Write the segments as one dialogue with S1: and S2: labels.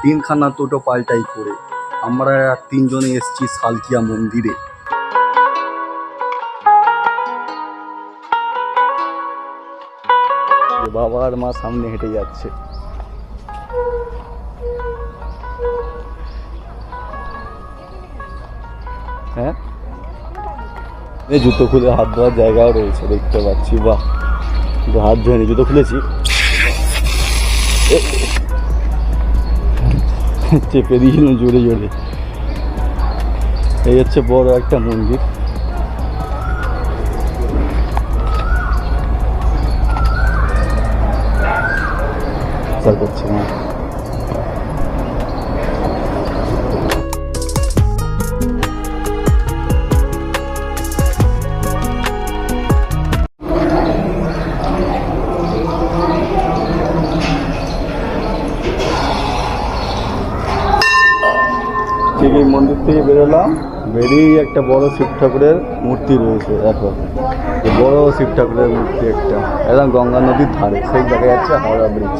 S1: তিনখানা টোটো পাল্টাই করে। আমরা তিনজনে এসছি সালকিয়া মন্দিরে। বাবা আর মা সামনে হেঁটে যাচ্ছে। হ্যাঁ? এই জুতো খুলে হাত ধোয়ার জায়গাও রয়েছে, দেখতে পাচ্ছি। বাহ! হাত ধোয়নি জুতো খুলেছি। চেপে দিয়েছিলাম জোরে জোরে। এই হচ্ছে বড় একটা মন্দির। করছে না বেরোলাম বেরিয়েই একটা বড় শিব ঠাকুরের মূর্তি রয়েছে, দেখো। বড় শিব ঠাকুরের মূর্তি একটা। একদম গঙ্গা নদীর ধারে, সেই দেখা যাচ্ছে হাওড়া ব্রিজ।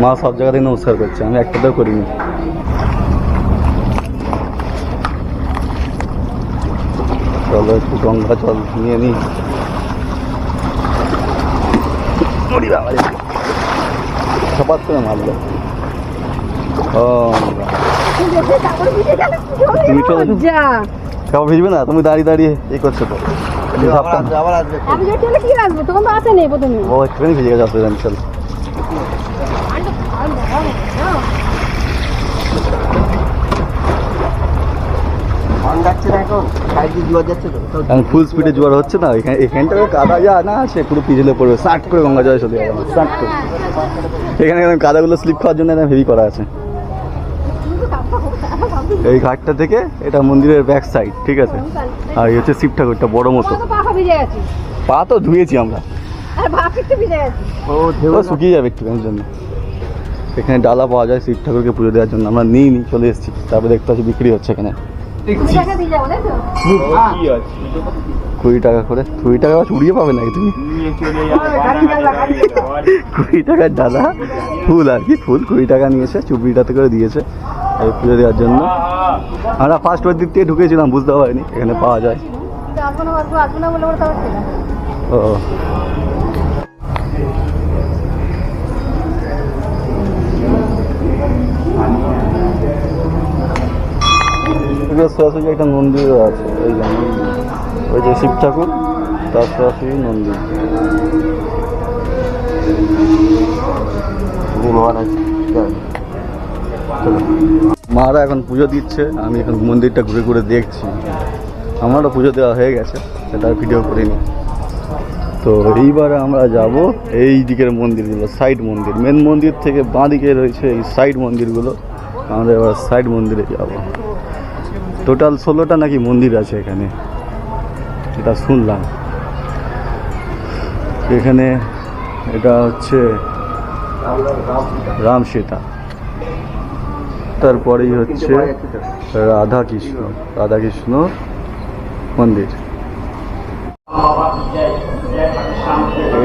S1: মা সব জায়গা থেকে নমস্কার করছে, আমি একটাতেও করিনি। চলো একটু গঙ্গা জল নিয়ে নিই রে। ছপাত করে মারলো। ও তুমি চলে ভিজবে না তুমি দাঁড়িয়ে দাঁড়িয়ে এই করছ তো। তুমি ভাবতাম
S2: আমি কি আসবে তখন তো আসে নেই প্রথমে।
S1: ও একটুখানি ভিজে গেছে অসুবিধা নেই চল। এখন ফুল স্পিডে জোয়ার হচ্ছে না এখানে এখানটা কাদা যা না আছে পুরো পিছলে পড়বে সাট করে গঙ্গা জলে চলে যাবে সাট করে। এখানে কাদাগুলো স্লিপ খাওয়ার জন্য একদম হেভি করা আছে। এই ঘাটটা থেকে এটা মন্দিরের ব্যাক সাইড ঠিক আছে? আর এই হচ্ছে শিব ঠাকুরটা বড় মতো। পা তো ধুয়েছি আমরা। ও শুকিয়ে যাবে একটুখানির জন্য। এখানে ডালা পাওয়া যায় শিব ঠাকুরকে পুজো দেওয়ার জন্য আমরা নিই নি চলে এসেছি। তারপরে দেখতে পাচ্ছি বিক্রি হচ্ছে এখানে।
S2: কুড়ি টাকা তো?
S1: কুড়ি টাকা করে? কুড়ি টাকা চুড়িয়ে পাবে নাকি তুমি? কুড়ি টাকার ডালা ফুল আর কি ফুল। কুড়ি টাকা নিয়েছে চুবড়িটাতে করে দিয়েছে। এই পুজো দেওয়ার জন্য। আমরা ফার্স্ট ওর দিক থেকে ঢুকেছিলাম বুঝতে পারিনি। এখানে পাওয়া যায়।
S2: কিন্তু আসব না
S1: একটা মন্দিরও আছে যে ওই যে শিব ঠাকুর তার সরাসরি মন্দির। মারা এখন পুজো দিচ্ছে আমি এখন মন্দিরটা ঘুরে ঘুরে দেখছি। আমারও পুজো দেওয়া হয়ে গেছে সেটা ভিডিও করিনি। তো এইবারে আমরা যাব এই দিকের মন্দিরগুলো সাইড মন্দির। মেন মন্দির থেকে বাঁ দিকে রয়েছে এই সাইড মন্দিরগুলো। আমরা এবার সাইড মন্দিরে যাব। টোটাল ষোলোটা নাকি মন্দির আছে এখানে। এটা শুনলাম। এখানে এটা হচ্ছে রাম সীতা তারপরেই হচ্ছে রাধা কৃষ্ণ রাধা কৃষ্ণ মন্দির।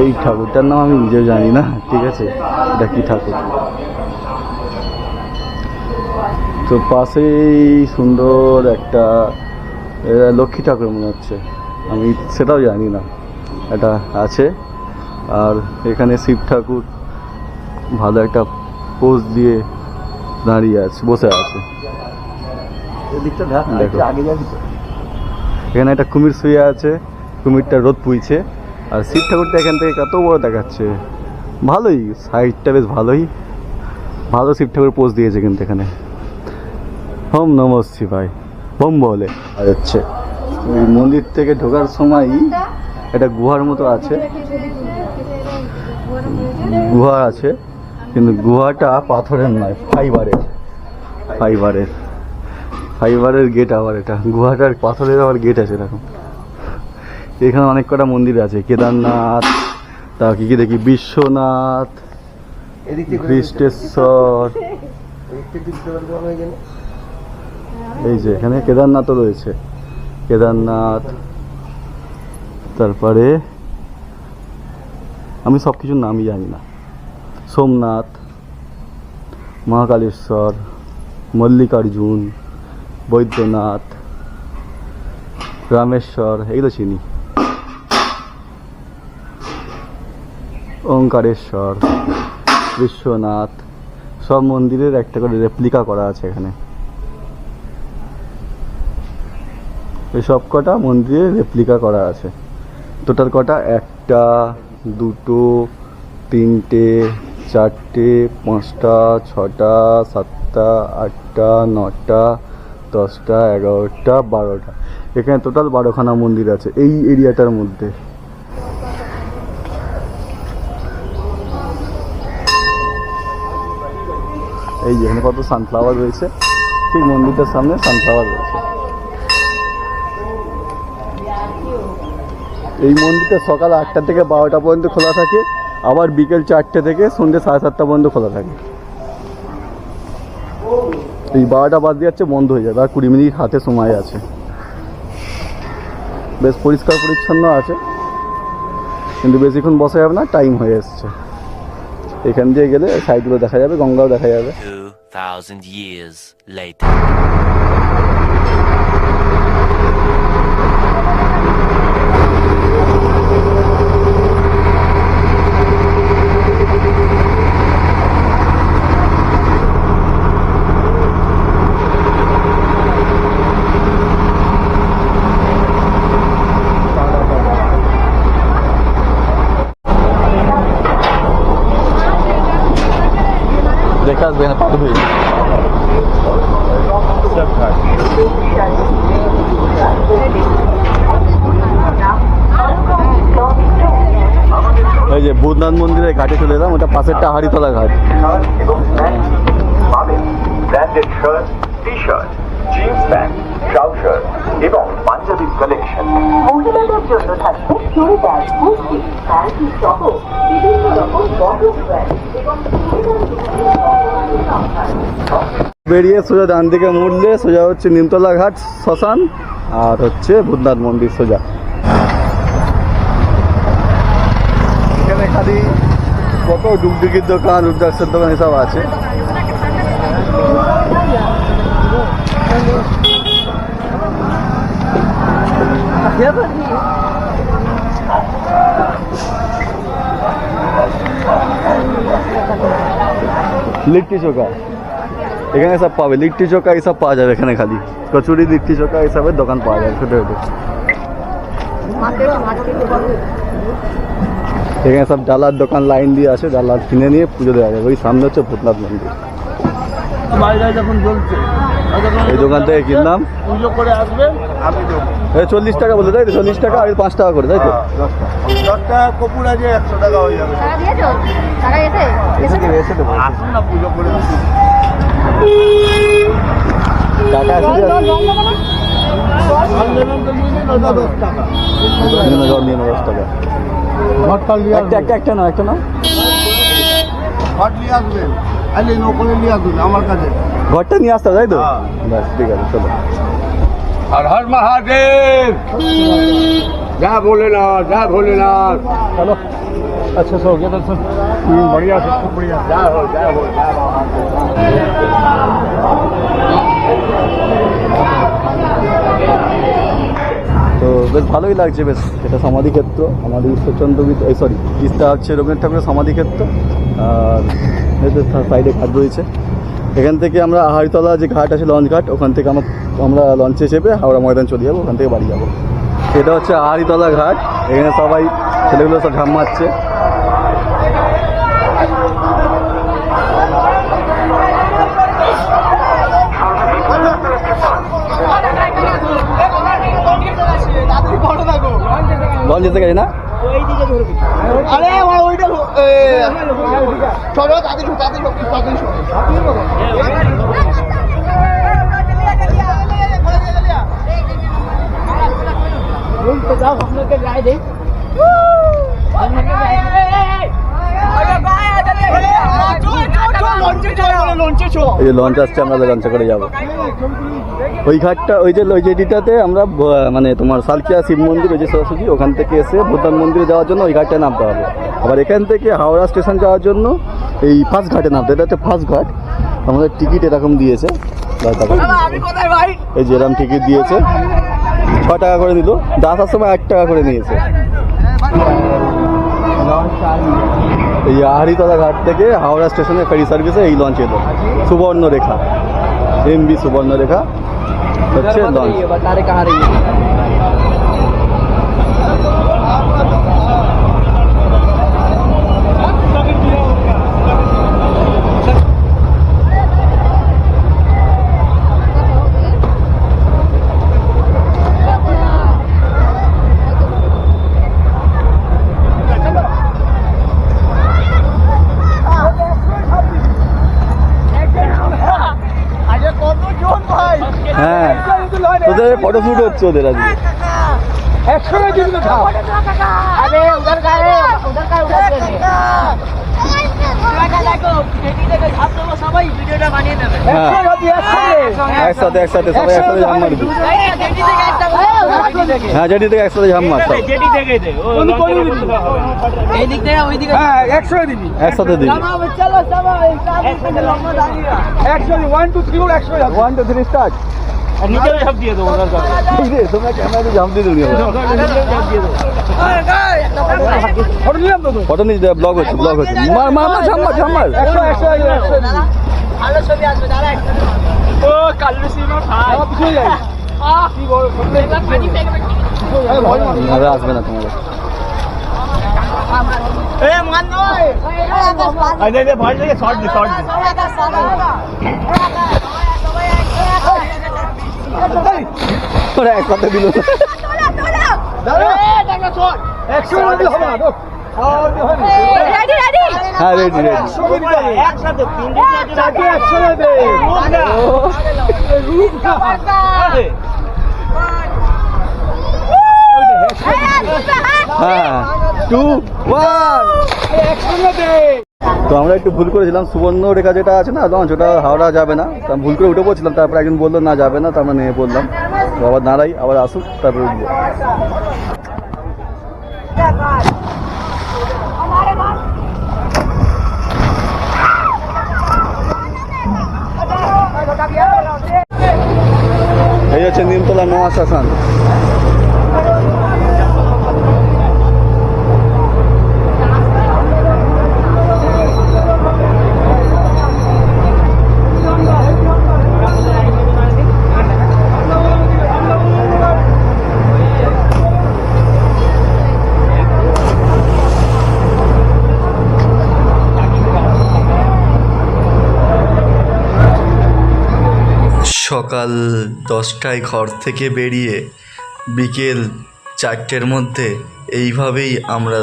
S1: এই ঠাকুরটার নাম আমি নিজেও জানি না। ঠিক আছে? এটা কি ঠাকুর? তো পাশেই সুন্দর একটা লক্ষ্মী ঠাকুর মনে হচ্ছে। আমি সেটাও জানি না। এটা আছে। আর এখানে শিব ঠাকুর ভালো একটা পোজ দিয়ে দাঁড়িয়ে আছে বসে আছে। এখানে একটা কুমির শুয়ে আছে কুমিরটা রোদ পুইছে। আর শিব ঠাকুরটা এখান থেকে কত বড় দেখাচ্ছে। ভালোই সাইডটা বেশ ভালোই। ভালো শিব ঠাকুর পোজ দিয়েছে কিন্তু এখানে। হোম নম শিবাই বোম বলে আর হচ্ছে ওই মন্দির থেকে ঢোকার সময়ই একটা গুহার মতো আছে গুহা আছে কিন্তু গুহাটা পাথরের নয় ফাইবারের ফাইবারের ফাইবারের গেট আবার এটা গুহাটার পাথরের আবার গেট আছে এরকম এখানে অনেক কটা মন্দির আছে কেদারনাথ তা কি কি দেখি বিশ্বনাথ খ্রিস্টেশ্বর এই যে এখানে কেদারনাথও রয়েছে। কেদারনাথ, তারপরে আমি সব কিছুর নামই জানি না। সোমনাথ, মহাকালেশ্বর, মল্লিকার্জুন, বৈদ্যনাথ, রামেশ্বর এগুলো চিনি। ওঙ্কারেশ্বর, বিশ্বনাথ, সব মন্দিরের একটা করে রেপ্লিকা করা আছে এখানে। এই সব কটা মন্দিরে রেপ্লিকা করা আছে। টোটাল কটা? একটা, দুটো, তিনটে, চারটে, পাঁচটা, ছটা, সাতটা, আটটা, নটা, দশটা, এগারোটা, বারোটা। এখানে টোটাল বারোখানা মন্দির আছে এই এরিয়াটার মধ্যে। এই যেখানে কত সানফ্লাওয়ার রয়েছে? ঠিক মন্দিরটার সামনে সানফ্লাওয়ার রয়েছে। এই মন্দিরটা সকাল আটটা থেকে বারোটা পর্যন্ত খোলা থাকে। আবার বিকেল চারটে থেকে সন্ধ্যে সাড়ে সাতটা পর্যন্ত খোলা থাকে। এই বারোটা বাদ দিয়ে যাচ্ছে, বন্ধ হয়ে যাবে। আর কুড়ি মিনিট হাতে সময় আছে। বেশ পরিষ্কার পরিচ্ছন্ন আছে। কিন্তু বেশিক্ষণ বসা যাবে না টাইম হয়ে এসছে। এখান দিয়ে গেলে সাইডগুলো দেখা যাবে, গঙ্গাও দেখা যাবে।
S3: 2,000 years later.
S1: দেখে আসবে না পারবে এই যে বুধনাথ মন্দিরের ঘাটে চলে এলাম ওটা পাশেরটা
S4: Haritala Ghat pant T shirt jeans pant trouser এবং পাঞ্জাবির কালেকশন
S5: মহিলাদের জন্য থাকবে চুড়িদার কুর্তি নাইটি সহ বিভিন্ন রকম বটম এবং
S1: বেরিয়ে সোজা ডান দিকে মুড়লে সোজা হচ্ছে নিমতলা ঘাট শ্মশান আর হচ্ছে ভূতনাথ মন্দির সোজা। এখানে খালি কত ডুগডুগির দোকান রুদ্রাক্ষের দোকান এসব আছে। লিট্টি চোখা। এখানে সব পাবে। লিট্টি চোখা এইসব পাওয়া যাবে এখানে খালি। কচুরি, লিট্টি চোখা এইসবের দোকান পাওয়া যাবে, ছোটো ছোটো। এখানে সব ডালার দোকান লাইন দিয়ে আছে ডালার কিনে নিয়ে পুজো দেওয়া যাবে। ওই সামনে হচ্ছে ভূতনাথ মন্দির।
S6: যখন বলছে
S1: এই দোকান থেকে কিনলাম
S6: পুজো করে আসবেন আমি দেবো।
S1: এই চল্লিশ টাকা বলে তাই তো? চল্লিশ টাকা আর পাঁচ টাকা করে তাই তো?
S6: দশটা কপুর আছে একশো টাকা হয়ে যাবে। আসুন না পুজো করে
S1: টাকা
S6: দশ
S1: দশ একটা একটা না একটা না?
S6: আসবেন আমার কাছে।
S1: ঘরটা নিয়ে আসতে হবে, তাই তো
S6: হ্যাঁ।
S1: ব্যাস ঠিক আছে চলো
S6: আর হর মহাদেব যা ভোলেনাথ যা ভোলেনাথ
S1: চলো আচ্ছা সো গিয়ে দর্শন
S6: बढ़िया से खूब बढ़िया जय हो जय हो जय बाबा
S1: তো বেশ ভালোই লাগছে বেশ এটা সমাধি ক্ষেত্র আমাদের ঈশ্বরচন্দ্র এই সরি তিস্তা হচ্ছে রবীন্দ্রনাথ ঠাকুরের সমাধি ক্ষেত্র আর সাইডে ঘাট রয়েছে এখান থেকে আমরা আহারিতলা যে ঘাট আছে, লঞ্চ ঘাট, ওখান থেকে আমরা আমরা লঞ্চে চেপে হাওড়া ময়দান চলে যাব, ওখান থেকে বাড়ি যাব। এটা হচ্ছে আহারিতলা ঘাট। এখানে সবাই ছেলেগুলো সব ঝাম মারছে। লঞ্চ যেতে গেছে না? এই লঞ্চ আসছে, আমরা লঞ্চে করে যাব। ওই ঘাটটা, ওই যে, ওই যেটিটাতে আমরা মানে তোমার সালকিয়া শিব মন্দির, ওই যে সরস্বতী, ওখান থেকে এসে ভূতান মন্দিরে যাওয়ার জন্য ওই ঘাটটায় নামতে হবে।
S5: আবার এখান থেকে হাওড়া স্টেশন যাওয়ার জন্য এই ফার্স্ট ঘাটে নামতে এটা হচ্ছে ফার্স্ট ঘাট আমাদের টিকিট এরকম দিয়েছে। এই যে এরকম টিকিট দিয়েছে। ছ টাকা করে নিল। আসার সময় আট টাকা করে নিয়েছে। এই আহারিতলা ঘাট থেকে হাওড়া স্টেশনে ফেরি সার্ভিসে এই লঞ্চ এলো। সুবর্ণরেখা এমবি সুবর্ণরেখা। হচ্ছে লঞ্চ ফটো শুট হচ্ছে ওদের আজকে। একসাথে একসাথে সবাই একসাথে ঝাম মারবি। হ্যাঁ জেটি থেকে একসাথে ঝাম মার সব একসাথে দিবি। ওয়ান টু থ্রি স্টার্ট তোমরা দিয়ে দেবে। ফটো নিয়ে ব্লগ হচ্ছে ব্লগ হচ্ছে। মার মার মার ঝাম মার ঝাম মার নাহলে আসবে না তোমাদের। ওরা একসাথে দিল
S2: রেডি রেডি
S5: হ্যাঁ রেডি রেডি হ্যাঁ। টু ওয়ান তো আমরা একটু ভুল করেছিলাম। সুবর্ণ রেখা যেটা আছে না, লঞ্চ, ওটা হাওড়া যাবে না। তা ভুল করে উঠে পড়ছিলাম, তারপর একজন বলল, না, যাবে না। তার আমরা নেমে পড়লাম তো আবার দাঁড়াই, আবার আসুক, তারপরে উঠবো। এই হচ্ছে নিমতলা মহাশ্মশান।
S1: সকাল দশটায় ঘর থেকে বেরিয়ে বিকেল চারটের মধ্যে এইভাবেই আমরা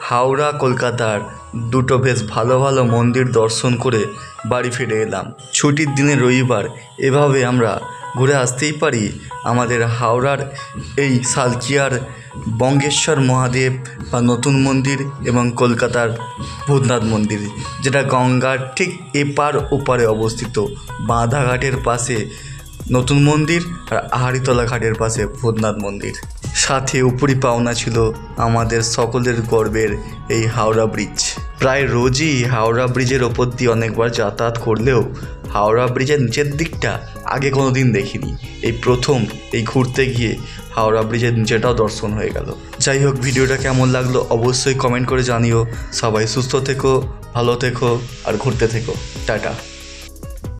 S1: হাওড়া, কলকাতার দুটো বেশ ভালো ভালো মন্দির দর্শন করে বাড়ি ফিরে এলাম। ছুটির দিনে রবিবার, এভাবে আমরা ঘুরে আসতেই পারি আমাদের হাওড়ার এই সালকিয়ার বঙ্গেশ্বর মহাদেব বা নতুন মন্দির এবং কলকাতার ভূতনাথ মন্দির, যেটা গঙ্গার ঠিক এপার ওপারে অবস্থিত। বাঁধাঘাটের পাশে নতুন মন্দির আর আহারিতলা ঘাটের পাশে ভূতনাথ মন্দির। সাথে উপরি পাওনা ছিল আমাদের সকলের গর্বের এই হাওড়া ব্রিজ। প্রায় রোজই হাওড়া ব্রিজের ওপর দিয়ে অনেকবার যাতায়াত করলেও হাওড়া ব্রিজের নিচের দিকটা আগে কোনো দিন দেখিনি। এই প্রথম, এই ঘুরতে গিয়ে হাওড়া ব্রিজের নিচেটাও দর্শন হয়ে গেল। যাই হোক, ভিডিওটা কেমন লাগল অবশ্যই কমেন্ট করে জানিও। সবাই সুস্থ থেকো, ভালো থেকো, আর ঘুরতে থেকো। টাটা।